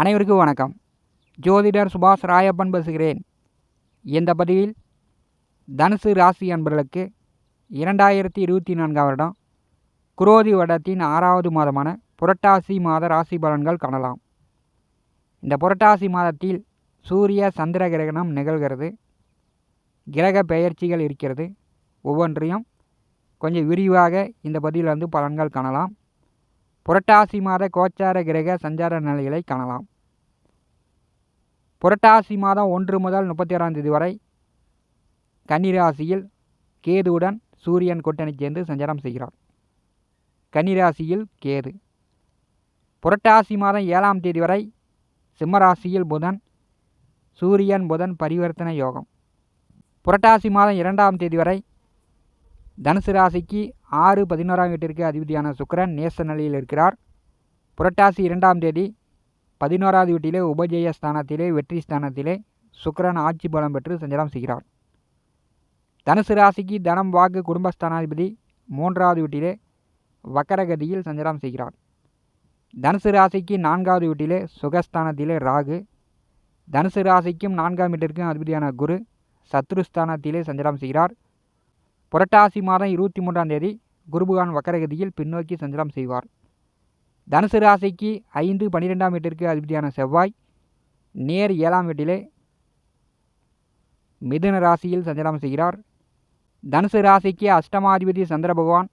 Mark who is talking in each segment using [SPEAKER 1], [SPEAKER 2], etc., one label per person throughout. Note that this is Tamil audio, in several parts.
[SPEAKER 1] அனைவருக்கும் வணக்கம். ஜோதிடர் சுபாஷ் ராயப்பன் பேசுகிறேன். இந்த பதிவில் தனுசு ராசி அன்பர்களுக்கு இரண்டாயிரத்தி இருபத்தி நான்காம் வருடம் குரோதி வடத்தின் ஆறாவது மாதமான புரட்டாசி மாத ராசி பலன்கள் காணலாம். இந்த புரட்டாசி மாதத்தில் சூரிய சந்திர கிரகணம் நிகழ்கிறது. கிரக பெயர்ச்சிகள் இருக்கிறது. ஒவ்வொன்றையும் கொஞ்சம் விரிவாக இந்த பதிவில் வந்து பலன்கள் காணலாம். புரட்டாசி மாத கோச்சார கிரக சஞ்சார நிலைகளை காணலாம். புரட்டாசி மாதம் ஒன்று முதல் முப்பத்தி ஆறாம் தேதி வரை கன்னிராசியில் கேதுவுடன் சூரியன் கூட்டணி சேர்ந்து சஞ்சாரம் செய்கிறார். கன்னிராசியில் கேது. புரட்டாசி மாதம் ஏழாம் தேதி வரை சிம்மராசியில் புதன் சூரியன் புதன் பரிவர்த்தனை யோகம். புரட்டாசி மாதம் இரண்டாம் தேதி வரை தனுசு ராசிக்கு ஆறு பதினோராம் வீட்டிற்கு அதிபதியான சுக்கரன் நேச நிலையில் இருக்கிறார். புரட்டாசி இரண்டாம் தேதி பதினோராவது வீட்டிலே உபஜய ஸ்தானத்திலே வெற்றி ஸ்தானத்திலே சுக்கரன் ஆட்சி பலம் பெற்று சஞ்சாரம் செய்கிறார். தனுசு ராசிக்கு தனம் வாக்கு குடும்பஸ்தானாதிபதி மூன்றாவது வீட்டிலே வக்கரகதியில் சஞ்சலம் செய்கிறார். தனுசு ராசிக்கு நான்காவது வீட்டிலே சுகஸ்தானத்திலே ராகு. தனுசு ராசிக்கும் நான்காம் வீட்டிற்கும் அதிபதியான குரு சத்ருஸ்தானத்திலே சஞ்சாரம் செய்கிறார். புரட்டாசி மாதம் இருபத்தி மூன்றாம் தேதி குருபகான் வக்கரகதியில் பின்னோக்கி சஞ்சலம் செய்வார். தனுசு ராசிக்கு ஐந்து பன்னிரெண்டாம் வீட்டிற்கு அதிபதியான செவ்வாய். நேர் ஏழாம் வீட்டிலே மிதுன ராசியில் சஞ்சலம் செய்கிறார். தனுசு ராசிக்கு அஷ்டமாதிபதி சந்திர பகவான்.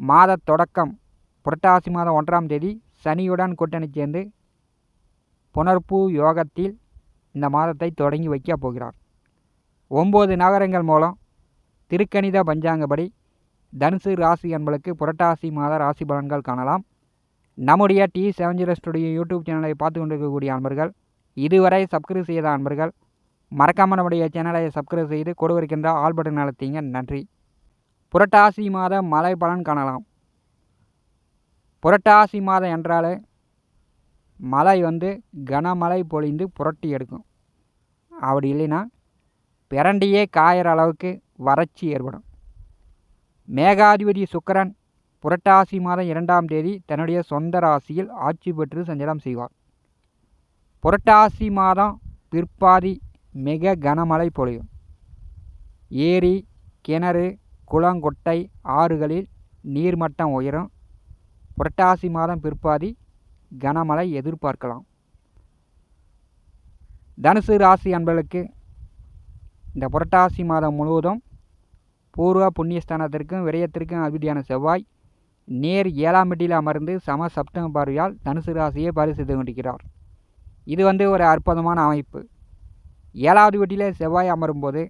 [SPEAKER 1] மாத தொடக்கம் புரட்டாசி மாதம் ஒன்றாம் தேதி சனியுடன் கூட்டணி சேர்ந்து புனர்பூ யோகத்தில் இந்த மாதத்தை தொடங்கி வைக்கப் போகிறார். ஒம்பது நகரங்கள் மூலம் திருக்கணித பஞ்சாங்கப்படி தனுசு ராசி அன்பளுக்கு புரட்டாசி மாத ராசி பலன்கள் காணலாம். நம்முடைய T seven zero studio YouTube சேனலை பார்த்து கொண்டிருக்கக்கூடிய அன்பர்கள் இதுவரை சப்ஸ்கிரைப் செய்த அன்பர்கள் மறக்காமல் நம்முடைய சேனலை சப்ஸ்கிரைப் செய்து கொடுவிருக்கின்ற ஆல் பட்டன் அழுத்திங்க. நன்றி. புரட்டாசி மாத மழை பலன் காணலாம். புரட்டாசி மாதம் என்றாலே மழை வந்து கனமழை பொழிந்து புரட்டி எடுக்கும். அப்படி இல்லைன்னா பிரண்டியே காயிற அளவுக்கு வறட்சி ஏற்படும். மேகாதிபதி சுக்கரன் புரட்டாசி மாதம் இரண்டாம் தேதி தன்னுடைய சொந்த ராசியில் ஆட்சி பெற்று சஞ்சலம் செய்வார். புரட்டாசி மாதம் பிற்பாதி மிக கனமழை பொழியும். ஏரி கிணறு குளங்கொட்டை ஆறுகளில் நீர்மட்டம் உயரும். புரட்டாசி மாதம் பிற்பாதி கனமழை எதிர்பார்க்கலாம். தனுசு ராசி அன்பர்களுக்கு இந்த புரட்டாசி மாதம் முழுவதும் பூர்வ புண்ணியஸ்தானத்திற்கும் விரயத்திற்கும் அதிபதியான செவ்வாய் நேர் ஏழாம் வீட்டில் அமர்ந்து சம சப்தம பார்வையால் தனுசு ராசியை பரிசுத்து கொண்டிருக்கிறார். இது வந்து ஒரு அற்புதமான அமைப்பு. ஏழாவது வீட்டிலே செவ்வாய் அமரும்போது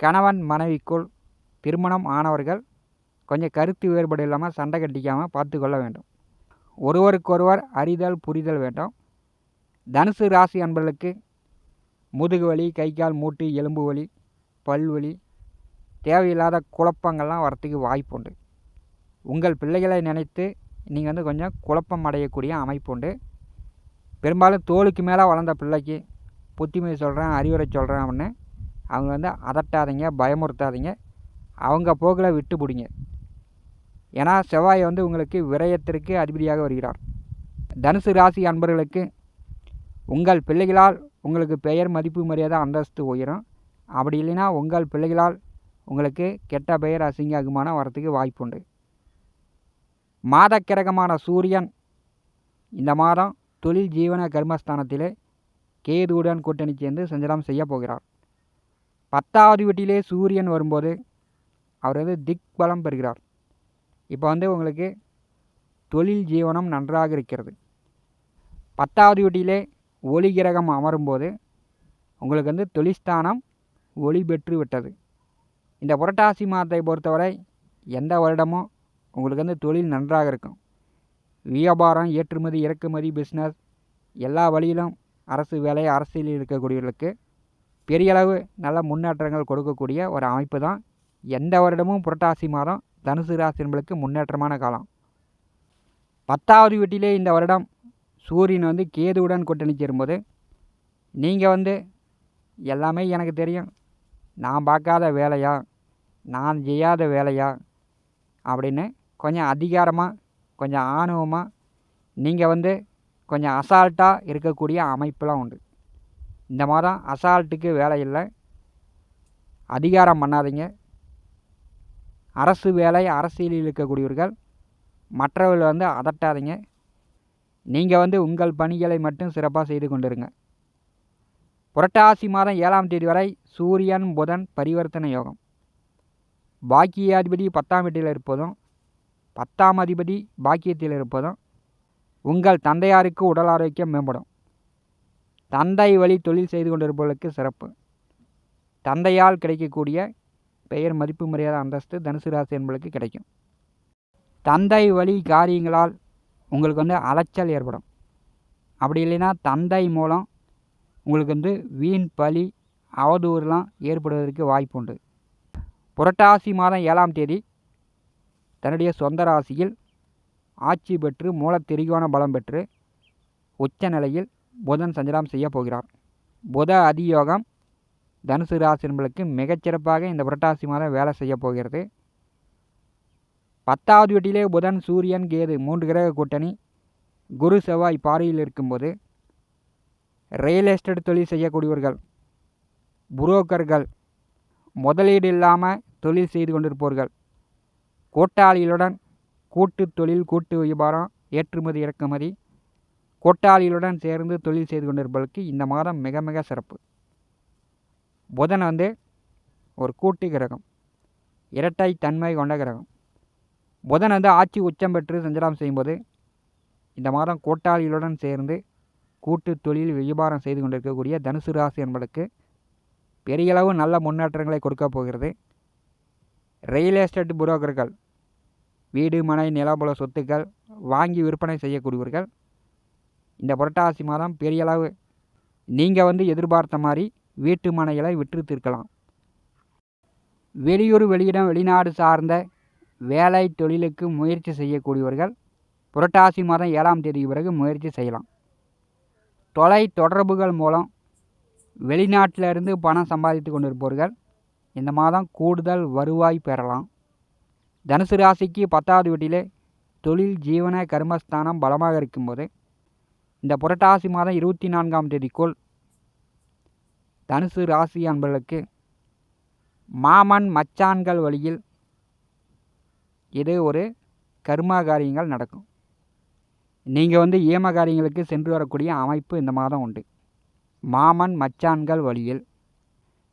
[SPEAKER 1] கணவன் மனைவிக்குள் திருமணம் ஆனவர்கள் கொஞ்சம் கருத்து வேறுபாடு இல்லாமல் சண்டை கட்டிக்காமல் பார்த்து கொள்ள வேண்டும். ஒருவருக்கொருவர் அறிதல் புரிதல் வேண்டும். தனுசு ராசி அன்பர்களுக்கு முதுகு வலி கை கால் மூட்டு எலும்பு வலி பல் வலி தேவையில்லாத குழப்பங்கள்லாம் வரத்துக்கு வாய்ப்பு உண்டு. உங்கள் பிள்ளைகளை நினைத்து நீங்கள் வந்து கொஞ்சம் குழப்பம் அடையக்கூடிய அமைப்பு உண்டு. பெரும்பாலும் தோலுக்கு மேலே வளர்ந்த பிள்ளைக்கு புத்திமதி சொல்கிறேன் அறிவுரை சொல்கிறேன் அப்படின்னு அவங்க வந்து அதட்டாதீங்க பயமுறுத்தாதீங்க. அவங்க போக்கில் விட்டு பிடிங்க. ஏன்னா செவ்வாய் வந்து உங்களுக்கு விரயத்திற்கு அதிபதியாக வருகிறார். தனுசு ராசி அன்பர்களுக்கு உங்கள் பிள்ளைகளால் உங்களுக்கு பெயர் மதிப்பு மரியாதை அந்தஸ்து உயரும். அப்படி இல்லைன்னா உங்கள் பிள்ளைகளால் உங்களுக்கு கெட்ட பெயர் அசிங்க அகுமானம் வரத்துக்கு வாய்ப்புண்டு. மாதக்கிரகமான சூரியன். இந்த மாதம் தொழில் ஜீவன கர்மஸ்தானத்திலே கேதுவுடன் கூட்டணி சேர்ந்து சஞ்சலம் செய்ய போகிறார். பத்தாவது வீட்டிலே சூரியன் வரும்போது அவர் வந்து திக் பலம் பெறுகிறார். இப்போ வந்து உங்களுக்கு தொழில் ஜீவனம் நன்றாக இருக்கிறது. பத்தாவது வீட்டிலே ஒளி கிரகம் அமரும்போது உங்களுக்கு வந்து தொழிஸ்தானம் ஒளி பெற்று விட்டது. இந்த புரட்டாசி மாதத்தை பொறுத்தவரை எந்த வருடமும் உங்களுக்கு வந்து தொழில் நன்றாக இருக்கும். வியாபாரம் ஏற்றுமதி இறக்குமதி பிஸ்னஸ் எல்லா வழியிலும் அரசு வேலை அரசியலில் இருக்கக்கூடியவர்களுக்கு பெரிய அளவு நல்ல முன்னேற்றங்கள் கொடுக்கக்கூடிய ஒரு அமைப்பு தான் எந்த வருடமும் புரட்டாசி மாதம் தனுசு ராசி என்பளுக்கு முன்னேற்றமான காலம். பத்தாவது வீட்டிலே இந்த வருடம் சூரியன் வந்து கேதுவுடன் கூட்டணி சேரும்போது நீங்கள் வந்து எல்லாமே எனக்கு தெரியும். நான் பார்க்காத வேலையா? நான் செய்யாத வேலையா? அப்படின்னு கொஞ்சம் அதிகாரமாக கொஞ்சம் ஆணவமாக நீங்கள் வந்து கொஞ்சம் அசால்ட்டாக இருக்கக்கூடிய அமைப்பெலாம் உண்டு. இந்த மாதம் அசால்ட்டுக்கு வேலை இல்லை. அதிகாரம் பண்ணாதீங்க. அரசு வேலை அரசியலில் இருக்கக்கூடியவர்கள் மற்றவர்கள் வந்து அதட்டாதீங்க. நீங்கள் வந்து உங்கள் பணிகளை மட்டும் சிறப்பாக செய்து கொண்டிருங்க. புரட்டாசி மாதம் ஏழாம் தேதி வரை சூரியன் புதன் பரிவர்த்தனை யோகம். பாக்கியாதிபதி பத்தாம் வீட்டில் இருப்பதும் பத்தாம் அதிபதி பாக்கியத்தில் இருப்பதும் உங்கள் தந்தையாருக்கு உடல் ஆரோக்கியம் மேம்படும். தந்தை வழி தொழில் செய்து கொண்டிருப்பவர்களுக்கு சிறப்பு. தந்தையால் கிடைக்கக்கூடிய பெயர் மதிப்பு மரியாதை அந்தஸ்து தனுசு ராசி என்பவர்களுக்கு கிடைக்கும். தந்தை வழி காரியங்களால் உங்களுக்கு வந்து அலைச்சல் ஏற்படும். அப்படி இல்லைன்னா தந்தை மூலம் உங்களுக்கு வந்து வீண் பழி அவதூறுலாம் ஏற்படுவதற்கு வாய்ப்பு உண்டு. புரட்டாசி மாதம் ஏழாம் தேதி தன்னுடைய சொந்த ராசியில் ஆட்சி பெற்று மூல திரிகோண பலம் பெற்று உச்ச நிலையில் புதன் சஞ்சலம் செய்ய போகிறார். புத அதியோகம் தனுசு ராசி என்பதற்கு மிகச்சிறப்பாக இந்த புரட்டாசி மாதம் வேலை செய்ய போகிறது. பத்தாவது வீட்டிலே புதன் சூரியன் கேது மூன்று கிரக கூட்டணி. குரு செவ்வாய் பாறையில் இருக்கும்போது ரியல் எஸ்டேட் தொழில் செய்யக்கூடியவர்கள் புரோக்கர்கள் முதலீடு இல்லாமல் தொழில் செய்து கொண்டிருப்பவர்கள் கூட்டாளிகளுடன் கூட்டு தொழில் கூட்டு வியாபாரம் ஏற்றுமதி இறக்குமதி கூட்டாளிகளுடன் சேர்ந்து தொழில் செய்து கொண்டிருப்பவர்களுக்கு இந்த மாதம் மிக மிக சிறப்பு. புதன் வந்து ஒரு கூட்டு கிரகம் இரட்டை தன்மை கொண்ட கிரகம். புதன் வந்து ஆட்சி உச்சம் பெற்று சஞ்சலம் செய்யும்போது இந்த மாதம் கூட்டாளிகளுடன் சேர்ந்து கூட்டு தொழில் வியாபாரம் செய்து கொண்டிருக்கக்கூடிய தனுசு ராசி என்பதற்கு பெரியளவு நல்ல முன்னேற்றங்களை கொடுக்க போகிறது. ரியல் எஸ்டேட் புரோக்கர்கள் வீடு மனை நிலபுல சொத்துக்கள் வாங்கி விற்பனை செய்யக்கூடியவர்கள் இந்த புரட்டாசி மாதம் பெரியளவு நீங்கள் வந்து எதிர்பார்த்த மாதிரி வீட்டு மனைகளை விற்று தீர்க்கலாம். வெளியூர் வெளியிடம் வெளிநாடு சார்ந்த வேலை தொழிலுக்கு முயற்சி செய்யக்கூடியவர்கள் புரட்டாசி மாதம் ஏழாம் தேதி பிறகு முயற்சி செய்யலாம். தொலை தொடர்புகள் மூலம் வெளிநாட்டிலிருந்து பணம் சம்பாதித்து கொண்டிருப்பவர்கள் இந்த மாதம் கூடுதல் வருவாய் பெறலாம். தனுசு ராசிக்கு பத்தாவது வீட்டிலே தொழில் ஜீவன கர்மஸ்தானம் பலமாக இருக்கும்போது இந்த புரட்டாசி மாதம் இருபத்தி நான்காம் தேதிக்குள் தனுசு ராசி அன்பர்களுக்கு மாமன் மச்சான்கள் வழியில் இது ஒரு கர்மா காரியங்கள் நடக்கும். நீங்கள் வந்து ஏம காரியங்களுக்கு சென்று வரக்கூடிய அமைப்பு இந்த மாதம் உண்டு. மாமன் மச்சான்கள் வழியில்.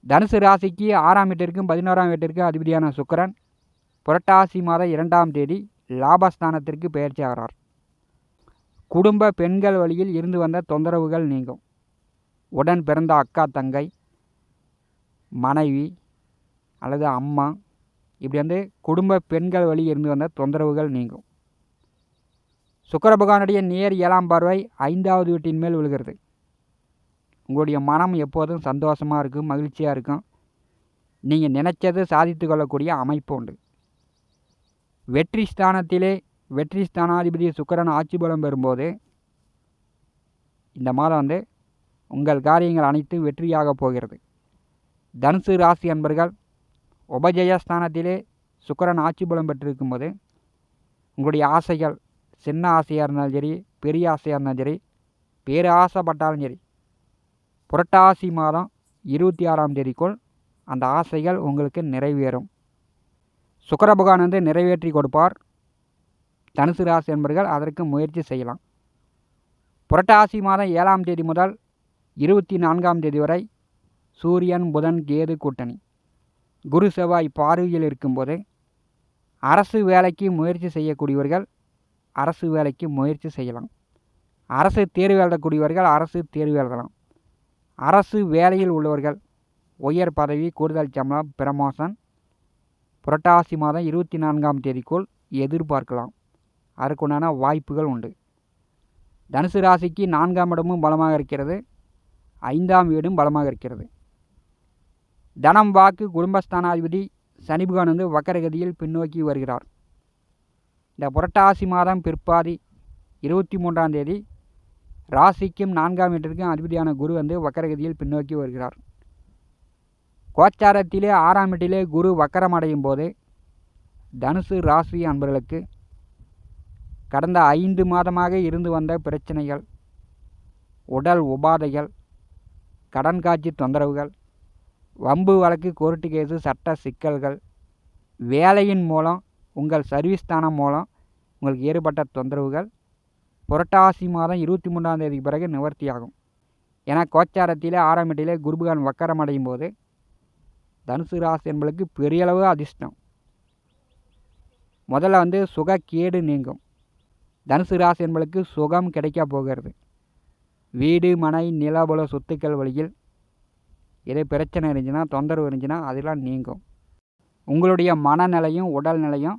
[SPEAKER 1] தனுசு ராசிக்கு ஆறாம் வீட்டிற்கும் பதினோராம் வீட்டிற்கும் அதிபதியான சுக்கரன் புரட்டாசி மாதம் இரண்டாம் தேதி லாபஸ்தானத்திற்கு பெயர்ச்சி ஆகிறார். குடும்ப பெண்கள் வழியில் இருந்து வந்த தொந்தரவுகள் நீங்கும். உடன் பிறந்த அக்கா தங்கை மனைவி அல்லது அம்மா இப்படி வந்து குடும்ப பெண்கள் வழி இருந்து வந்த தொந்தரவுகள் நீங்கும். சுக்கர பகவானுடைய நேர் ஏழாம் பார்வை ஐந்தாவது வீட்டின் மேல் விழுகிறது. உங்களுடைய மனம் எப்போதும் சந்தோஷமாக இருக்கும் மகிழ்ச்சியாக இருக்கும். நீங்கள் நினச்சது சாதித்து கொள்ளக்கூடிய அமைப்பு உண்டு. வெற்றி ஸ்தானத்திலே வெற்றி ஸ்தானாதிபதி சுக்கரன் ஆட்சி பலம் பெறும்போது இந்த மாதம் வந்து உங்கள் காரியங்கள் அனைத்தும் வெற்றியாக போகிறது. தனுசு ராசி அன்பர்கள் உபஜயஸ்தானத்திலே சுக்கரன் ஆட்சி பலம் பெற்றிருக்கும்போது உங்களுடைய ஆசைகள் சின்ன ஆசையாக இருந்தாலும் சரி பெரிய ஆசையாக இருந்தாலும் சரி பேரு ஆசைப்பட்டாலும் சரி புரட்டாசி மாதம் இருபத்தி ஆறாம் தேதிக்குள் அந்த ஆசைகள் உங்களுக்கு நிறைவேறும். சுக்கர பகவான் வந்து நிறைவேற்றி கொடுப்பார். தனுசு ராசி என்பர்கள் அதற்கு முயற்சி செய்யலாம். புரட்டாசி மாதம் ஏழாம் தேதி முதல் இருபத்தி நான்காம் தேதி வரை சூரியன் புதன் கேது கூட்டணி. குரு செவ்வாய் பார்வையில் இருக்கும்போது அரசு வேலைக்கு முயற்சி செய்யக்கூடியவர்கள் அரசு வேலைக்கு முயற்சி செய்யலாம். அரசு தேர்வு எழுதக்கூடியவர்கள் அரசு தேர்வு எழுதலாம். அரசு வேலையில் உள்ளவர்கள் உயர் பதவி கூடுதல் சம்பளம் பிரமோஷன் புரட்டாசி மாதம் இருபத்தி நான்காம் தேதிக்குள் எதிர்பார்க்கலாம். அதற்குண்டான வாய்ப்புகள் உண்டு. தனுசு ராசிக்கு நான்காம் இடமும் பலமாக இருக்கிறது. ஐந்தாம் வீடும் பலமாக இருக்கிறது. தனம் வாக்கு குடும்பஸ்தானாதிபதி சனி வந்து வக்கரகதியில் பின்னோக்கி வருகிறார். இந்த புரட்டாசி மாதம் பிற்பாதி இருபத்தி மூன்றாம் தேதி ராசிக்கும் நான்காம் வீட்டிற்கும் அதிபதியான குரு வந்து வக்கரகதியில் பின்னோக்கி வருகிறார். கோச்சாரத்திலே ஆறாம் வீட்டிலே குரு வக்கரம் அடையும் போது தனுசு ராசி அன்பர்களுக்கு கடந்த ஐந்து மாதமாக இருந்து வந்த பிரச்சனைகள் உடல் உபாதைகள் கடன் காட்சி தொந்தரவுகள் வம்பு வழக்கு கோர்ட்டு கேஸு சட்ட சிக்கல்கள் வேலையின் மூலம் உங்கள் சர்வீஸ் ஸ்தானம் மூலம் உங்களுக்கு ஏற்பட்ட தொந்தரவுகள் புரட்டாசி மாதம் இருபத்தி மூன்றாம் தேதிக்கு பிறகு நிவர்த்தியாகும். ஏன்னா கோச்சாரத்திலே ஆறாம் இடத்திலே குருபகான் வக்கரம் அடையும் போது தனுசு ராசி என்பதுக்கு பெரிய அளவு அதிர்ஷ்டம். முதல்ல வந்து சுகக்கேடு நீங்கும். தனுசு ராசி என்பதுக்கு சுகம் கிடைக்க போகிறது. வீடு மனை நிலபுல சொத்துக்கள் வழியில் இதே பிரச்சனை இருந்துச்சுன்னா தொந்தரவு இருந்துச்சுன்னா அதெல்லாம் நீங்கும். உங்களுடைய மனநிலையும் உடல்நிலையும்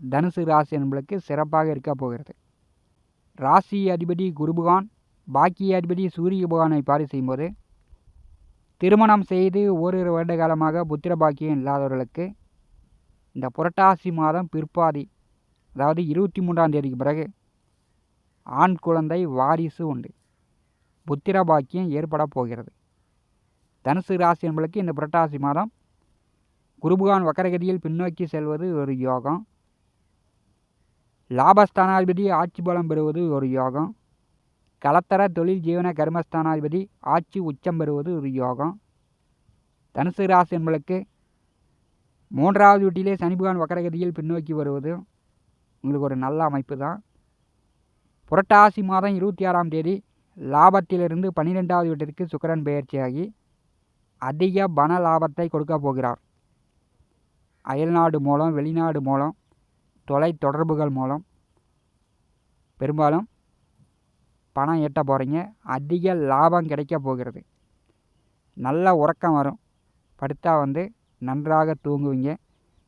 [SPEAKER 1] தனுசு ராசி என்பதுக்கு சிறப்பாக இருக்க போகிறது. ராசி அதிபதி குருபகான் பாக்கிய அதிபதி சூரிய பகவானை பாரி செய்யும்போது திருமணம் செய்து ஓரிரு வருட காலமாக புத்திர பாக்கியம் இல்லாதவர்களுக்கு இந்த புரட்டாசி மாதம் பிற்பாதி அதாவது இருபத்தி மூன்றாம் தேதிக்கு பிறகு ஆண் குழந்தை வாரிசு உண்டு. புத்திர பாக்கியம் ஏற்பட போகிறது. தனுசு ராசி என்பளுக்கு இந்த புரட்டாசி மாதம் குருபகான் வக்கரகதியில் பின்னோக்கி செல்வது ஒரு யோகம். லாபஸ்தானாதிபதி ஆட்சி பலம் பெறுவது ஒரு யோகம். கலத்தர தொழில் ஜீவன கர்மஸ்தானாதிபதி ஆட்சி உச்சம் பெறுவது ஒரு யோகம். தனுசு ராசி என்பளுக்கு மூன்றாவது வீட்டிலே சனிபுகான் வக்கரகதியில் பின்னோக்கி வருவது உங்களுக்கு ஒரு நல்ல அமைப்பு தான். புரட்டாசி மாதம் இருபத்தி ஆறாம் தேதி லாபத்திலிருந்து பன்னிரெண்டாவது வீட்டிற்கு சுக்கரன் பயிற்சியாகி அதிக பண லாபத்தை கொடுக்க போகிறார். அயல்நாடு மூலம் வெளிநாடு மூலம் தொலை தொடர்புகள் மூலம். பெரும்பாலும் பணம் ஈட்ட போகிறீங்க அதிக லாபம் கிடைக்க போகிறது. நல்ல உறக்கம் வரும். படுத்தா வந்து நன்றாக தூங்குவீங்க.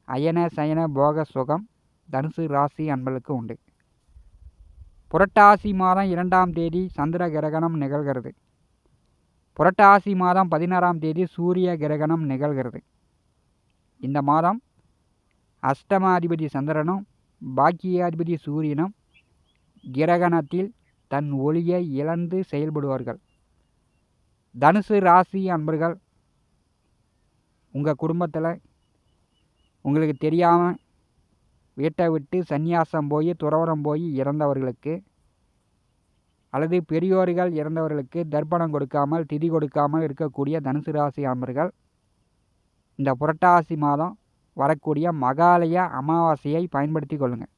[SPEAKER 1] அயன சயன போக சுகம் தனுசு ராசி அன்பளுக்கு உண்டு. புரட்டாசி மாதம் இரண்டாம் தேதி சந்திர கிரகணம் நிகழ்கிறது. புரட்டாசி மாதம் பதினாறாம் தேதி சூரிய கிரகணம் நிகழ்கிறது. இந்த மாதம் அஷ்டமாதிபதி சந்திரனும் பாக்கியாதிபதி சூரியனும் கிரகணத்தில் தன் ஒளியை இழந்து செயல்படுவார்கள். தனுசு ராசி அன்பர்கள் உங்கள் குடும்பத்தில் உங்களுக்கு தெரியாமல் வீட்டை விட்டு சந்நியாசம் போய் துறவரம் போய் இறந்தவர்களுக்கு அல்லது பெரியோர்கள் இறந்தவர்களுக்கு தர்ப்பணம் கொடுக்காமல் திதி கொடுக்காமல் இருக்கக்கூடிய தனுசு ராசி அன்பர்கள் இந்த புரட்டாசி மாதம் வரக்கூடிய மகாலய அமாவாசையை பயன்படுத்தி கொள்ளுங்கள்.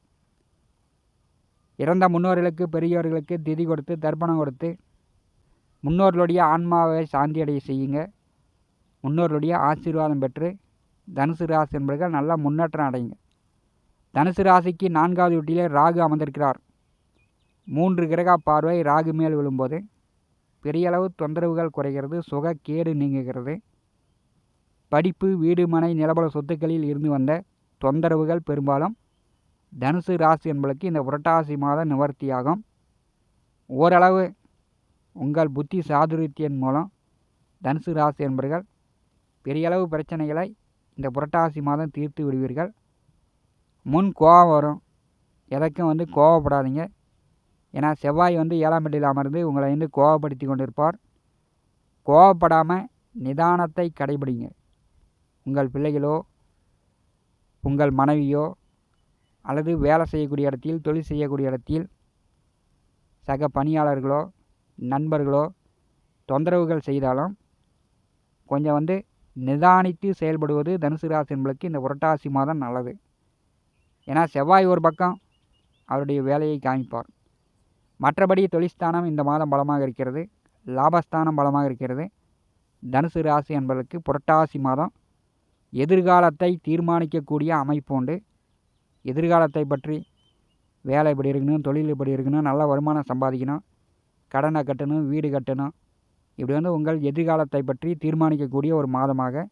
[SPEAKER 1] இறந்த முன்னோர்களுக்கு பெரியோர்களுக்கு திதி கொடுத்து தர்ப்பணம் கொடுத்து முன்னோர்களுடைய ஆன்மாவை சாந்தியடைய செய்யுங்க. முன்னோர்களுடைய ஆசீர்வாதம் பெற்று தனுசு ராசி என்பவர்கள் நல்ல முன்னேற்றம் அடையுங்க. தனுசு ராசிக்கு நான்காவது வீட்டிலே ராகு அமர்ந்திருக்கிறார். மூன்று கிரக பார்வை ராகு மேல் விழும்போது பெரிய அளவு தொந்தரவுகள் குறைகிறது சுக கேடு நீங்குகிறது. படிப்பு வீடு மனை நிலபல சொத்துக்களில் இருந்து வந்த தொந்தரவுகள் பெரும்பாலும் தனுசு ராசி என்பதற்கு இந்த புரட்டாசி மாதம் நிவர்த்தியாகும். ஓரளவு உங்கள் புத்தி சாதுரியத்தின் மூலம் தனுசு ராசி என்பர்கள் பெரிய அளவு பிரச்சனைகளை இந்த புரட்டாசி மாதம் தீர்த்து விடுவீர்கள். முன் கோபம் வரும். எதற்கும் வந்து கோவப்படாதீங்க ஏன்னா செவ்வாய் வந்து ஏழாம் வீட்டில் அமர்ந்து உங்களை வந்து கோபப்படுத்தி கொண்டிருப்பார். கோவப்படாமல் நிதானத்தை கடைபிடிங்க உங்கள் பிள்ளைகளோ உங்கள் மனைவியோ அல்லது வேலை செய்யக்கூடிய இடத்தில் தொழில் செய்யக்கூடிய இடத்தில் சக பணியாளர்களோ நண்பர்களோ தொந்தரவுகள் செய்தாலும் கொஞ்சம் வந்து நிதானித்து செயல்படுவது தனுசு ராசி இந்த புரட்டாசி மாதம் நல்லது. ஏன்னா செவ்வாய் ஒரு பக்கம் அவருடைய வேலையை காமிப்பார். மற்றபடி தொழிற்ஸ்தானம் இந்த மாதம் பலமாக இருக்கிறது. லாபஸ்தானம் பலமாக இருக்கிறது. தனுசு ராசி என்பதற்கு புரட்டாசி மாதம் எதிர்காலத்தை தீர்மானிக்கக்கூடிய அமைப்பு உண்டு. எதிர்காலத்தை பற்றி வேலை இப்படி இருக்கணும் தொழில் இப்படி இருக்கணும் நல்ல வருமானம் சம்பாதிக்கணும் கடனை கட்டணும் வீடு கட்டணும். இப்படி வந்து உங்கள் எதிர்காலத்தை பற்றி தீர்மானிக்கக்கூடிய ஒரு மாதமாக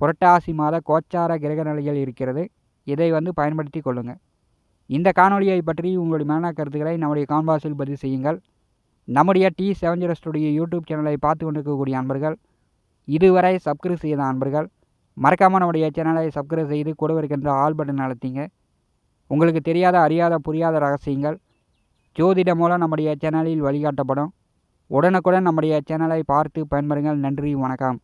[SPEAKER 1] புரட்டாசி மாத கோச்சார கிரக நிலைகள் இருக்கிறது. இதை வந்து பயன்படுத்தி கொள்ளுங்கள் இந்த காணொலியை பற்றி உங்களுடைய மன கருத்துக்களை நம்முடைய கான்பாஸில் பதிவு செய்யுங்கள். நம்முடைய T seven zero studio YouTube சேனலை பார்த்து கொண்டிருக்கக்கூடிய அன்பர்கள் இதுவரை சப்ஸ்கிரைப் செய்த அன்பர்கள் மறக்காமல் நம்முடைய சேனலை சப்ஸ்கிரைப் செய்து கூட இருக்கின்ற ஆல் பட்டன் அழுத்திங்க. உங்களுக்கு தெரியாத அறியாத புரியாத ரகசியங்கள் ஜோதிடம் மூலம் நம்முடைய சேனலில் வழிகாட்டப்படும். உடனுக்குடன் நம்முடைய சேனலை பார்த்து பயன்பெறுங்கள். நன்றி வணக்கம்.